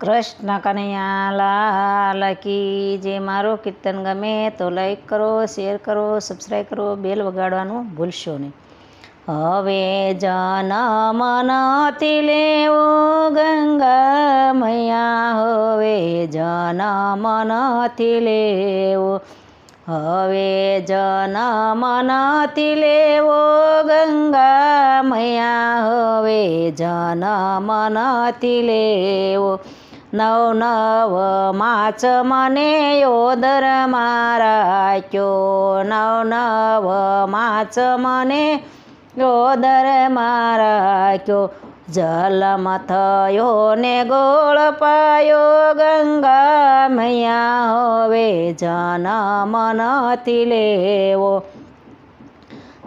કૃષ્ણ કનૈયા લાલ કી જે મારો કીર્તન ગમે તો લાઈક કરો શેર કરો સબસ્ક્રાઈબ કરો બેલ વગાડવાનું ભૂલશો નહીં. હવે જન નથી લેવો ગંગા મૈયા હવે જન નથી લેવો. હવે જન નથી લેવો ગંગા મૈયા હવે જન નથી લેવો. નવ નવ માચ મને યોદર મારા ક્યો નવ નવ માચ મને યોદર મારા ક્યો જલમ થયો ને ગોળ પાયો ગંગા મૈયા હવે જનમ નથી લેવો.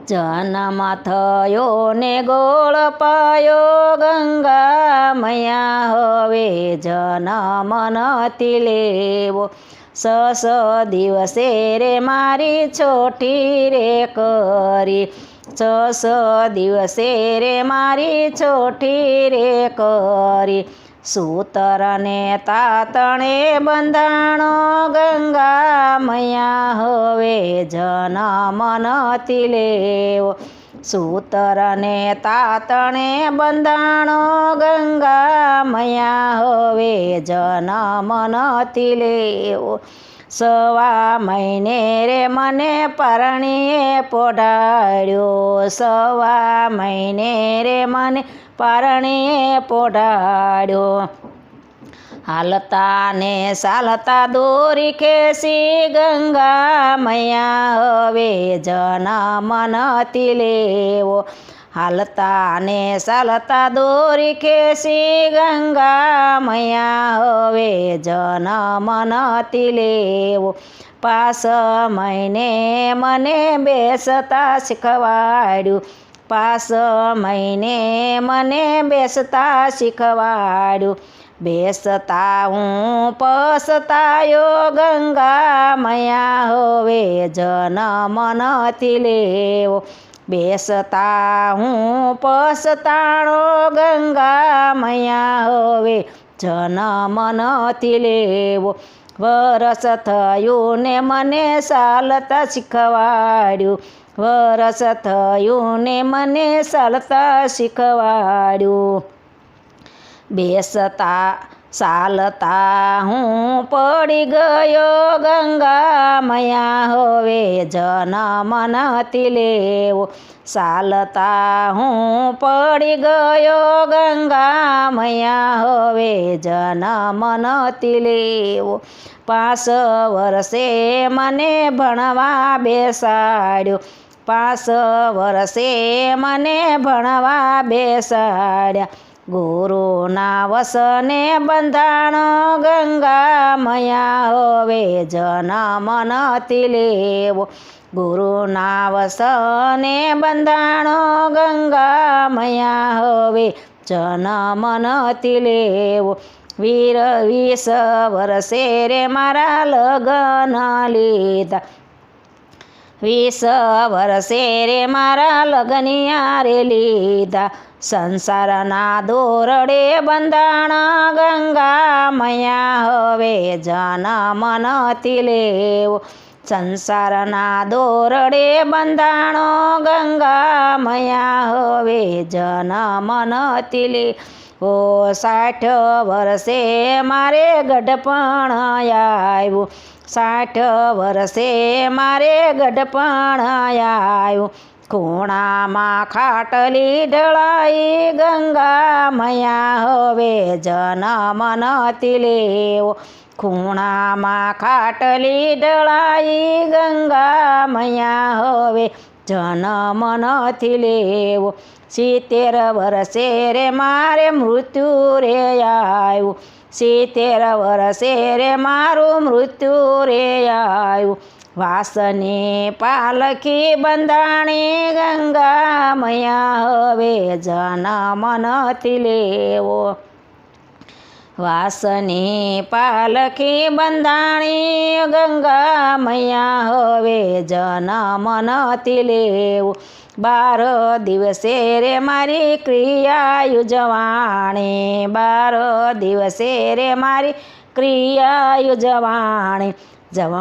જન્મ થયો ને ગોળ પાયો ગંગા મૈયા હવે જન્મ નથી લેવો સસ દિવસે રે મારી છોટી રે કરી છસ દિવસે રે મારી છોટી રે કરી સૂતરને તાતણે બંધાણો ગંગા મૈયા હવે જન મનથી લેવો. સૂતરને તાતણે બંધાણો ગંગા મૈયા હવે જન મનથી લેવો. સવા મહિને રે મને પરણીએ પોઢાડ્યો. સવા મહિને રે મને પરણીએ પોઢાડ્યો. હાલતા ને ચાલતા દોરી ખેસી ગંગા મૈયા હવે જન નથી લેવો. હાલતા ને ચાલતા દોરી ખેસી ગંગા મયા હવે જનમ નથી લેવો. પાસ મહિને મને બેસતા શીખવાડ્યું. પાસ મહિને મને બેસતા શીખવાડ્યું. બેસતા હું પસતાયો ગંગા મયા હવે જનમ નથી લેવો. બેસતા હું પસતાણો ગંગા મૈયા હવે જનમ નથી લેવો. વરસ થયું ને મને ચાલતા શીખવાડ્યું. વરસ થયું ને મને ચાલતા શીખવાડ્યું. બેસતા ચાલતા હું પડી ગયો ગંગા મૈયા હવે જન મનતી લેવો. ચાલતા હું પડી ગયો ગંગા મૈયા હવે જન મનતી લેવો. પાંચ વર્ષે મને ભણવા બેસાડ્યો. પાંચ વર્ષે મને ભણવા બેસાડ્યા. ગુરુના વસને બંધાણો ગંગા મયા હવે જનમ નથી લેવો. ગુરુના વસને બંધાણો ગંગા મયા હવે જનમ નથી લેવો. વીર વીસ વર્ષે રે મારા લગ્ન લીધા. વીસ વર્ષે રે મારા લગ્નિયા રે લીધા. સંસારના દોરડે બંધાણ ગંગા મયા હવે જનમ નથી લેવો. સંસારના દોરડે બંધાણો ગંગા મૈયા હવે જનમ નથી લે. ઓ સાઠ વર્ષે મારે ગઢપણ આવ્યું. સાઠ વર્ષે મારે ગઢપણ આવ્યું ખૂણામાં ખાટલી ઢળાઈ ગંગા મયા હવે જનમ નથી લેવો. ખૂણામાં ખાટલી ઢળાઈ ગંગા મૈયા હવે જનમ નથી લેવો. સિત્તેર વર્ષે રે મારે મૃત્યુ રે આવ્યું સિત્તેર વરસે રે મારું મૃત્યુ રે આવ્યું વાસને પાલખી બંધાણી ગંગા મયા હવે જન મનથી લેવો. વાસની પાલખી બંધાણી ગંગા મૈયા હવે જનમ નથી લેવું. બાર દિવસે રે મારી ક્રિયા યુજવાણી બાર દિવસે રે મારી ક્રિયા યુજવાણી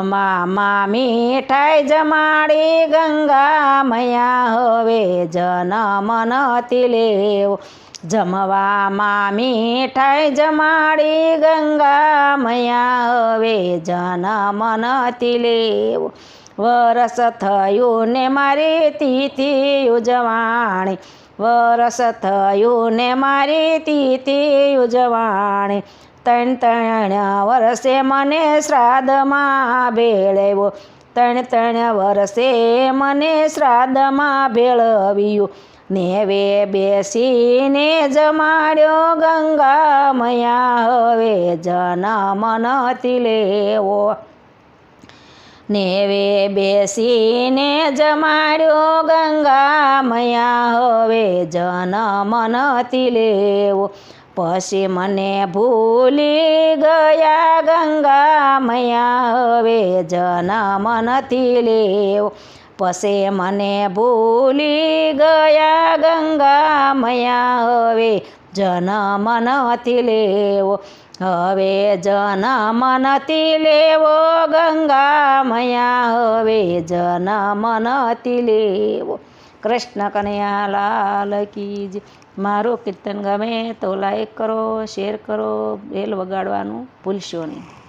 મામી મીઠાઈ જમાડી ગંગા મૈયા હવે જનમ નથી લેવો. જમવામાં મીઠાઈ જમાડી ગંગા મૈયા હવે જન નથી લેવો વરસ થયું ને મારી તિથિ ઉજવાણી. વરસ થયું ને મારી તિથિ ઉજવાણી. ત્રણ ત્રણ વર્ષે મને શ્રાદ્ધમાં ભેળવ્યો. ત્રણ ત્રણ વર્ષે મને શ્રાદ્ધમાં ભેળવ્યું. નેવે બેસીને જમાડ્યો ગંગા મયા. હવે જનમ નથી લેવો. નેવે બેસીને જમાડ્યો ગંગા મયા. હવે જનમ નથી લેવો. પછી મને ભૂલી ગયા ગંગા મયા. હવે જનમ નથી લેવો. પછી મને ભૂલી ગયા ગંગા મયા હવે જન મનથી લેવો. હવે જન મનથી લેવો ગંગા મયા હવે જન મનથી લેવો. કૃષ્ણ કનૈયા લાલ કી મારું કીર્તન ગમે તો લાઈક કરો શેર કરો બેલ વગાડવાનું ભૂલશો નહીં.